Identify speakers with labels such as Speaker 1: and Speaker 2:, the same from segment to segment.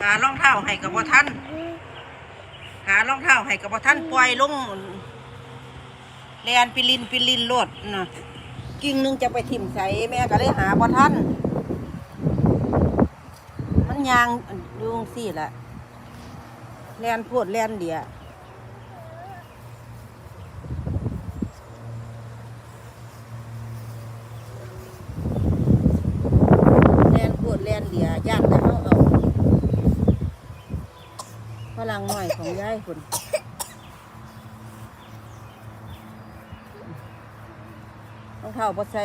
Speaker 1: หารองเท้าให้กับบ่ท่านหารองเท้าให้กับบ่ท่านปล่อยลงแลนปิลินปิลินโลดนะกิ่งหนึงจะไปถิ่มใส่แม่ก็เลยหาบ่ท่านมันยางดูงสี่ละแลนพูดแลนเดียแลนโพดแลนเดียย่านแต่เขาเอา พลังหน่อยของยายคุณรองเท้าบ่ใส่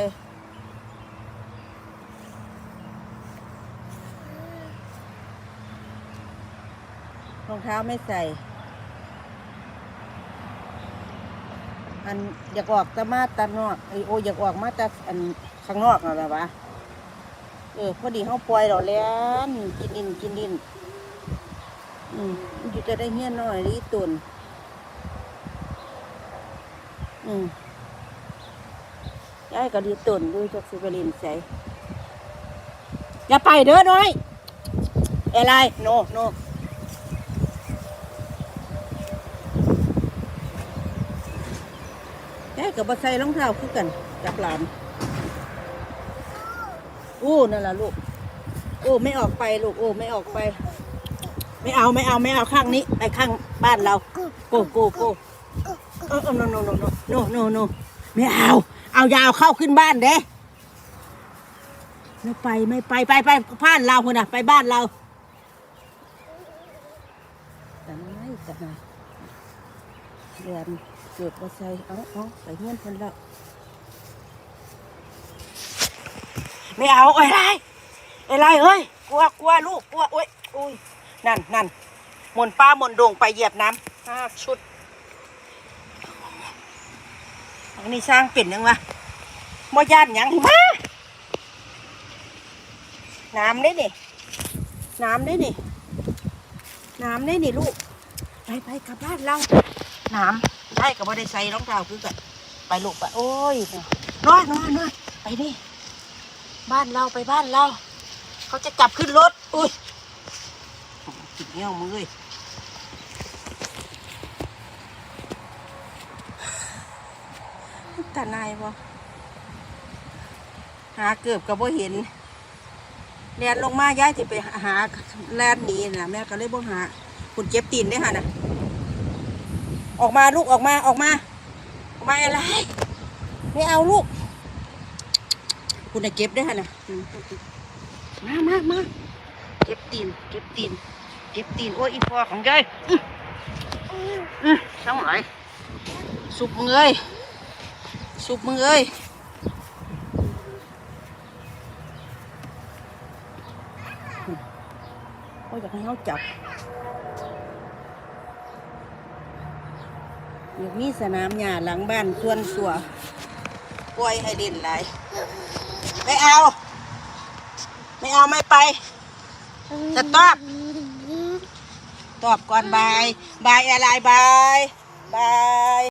Speaker 1: รองเท้าไม่ใส่ อันอยากออกแตะมาตะนอกไอโออยากออกมาแต่อันข้างนอกน่ะล่ะวะเออพอดีเขาปล่อยเราแล้วกินดินกินดิน อืมมันอยู่จะได้เฮี้ยนหน่อยนี่ตุนอืมยายก็ดีตุนดูจากสิบลินใส่อย่าไปเด้อน้อยอะไรโนโนยายกับบัใส่รองเท้าคือกันกับหลานอู้นั่นล่ะลูก โอ้ไม่ออกไปลูก โอ้ไม่ออกไป ไม่เอาไม่เอาไม่เอาข้างนี้ไปข้างบ้านเราโกโกโกเออเออโนโนโนโนโนโนโนไม่เอา เอายาวเข้าขึ้นบ้านเด้ไม่ไปไม่ไปไปไปบ้านเราคนน่ะ ไปบ้านเราแต่ไม่แต่ไม่เรียนเกิดมาใส่เอาเอาไปเงี้ยนคนละไม่เอาไอ้ไรไอ้ไรเอ้ยกลัวกลัวลูกกลัวโอ้ยอุ้ย นั่นนั่นมนป้ามนดงไปเหยียบน้ำห้าชุดอันนี้สร้างเป็นยังวะบ่ย่านยังมาน้ำได้นี่น้ำได้นี่น้ำได้นี่ลูก ไปไปกลับบ้านเรา น้ำได้กับบ่ได้ใส่รองเท้าคือกันไปลูกไปโอ้ยนอนนอนนอนไปนี่บ้านเราไปบ้านเรา เขาจะกลับขึ้นรถ อุ้ย กินเงี้ยวมือเลยตาหนายบ่หาเกือบกับบ่เห็นแลนลงมาย้ายที่ไปหาแลนหนีน่ะแม่ก็เลยบ่หาคุณเจ็บตีนได้ค่ะน่ะออกมาลูกออกมาออกมาออกมาอะไรไม่เอาลูก คุณน่ะเก็บได้ค่ะน่ะมามามาเก็บตีนเก็บตีน เก็บตีนโอ้ยอีพอของยายอื้ออื้อช่างไหนสุบมือเอ้ยสุบมือเอ้ยโอ้ยอยากให้เขาจับอยากมีสนามหญ้าหลังบ้านส่วนสัวปล่อยให้เล่นหลายไม่เอา ไม่เอาไม่ไปจะตอบ ตอบก่อนบาย บายอะไรบาย บาย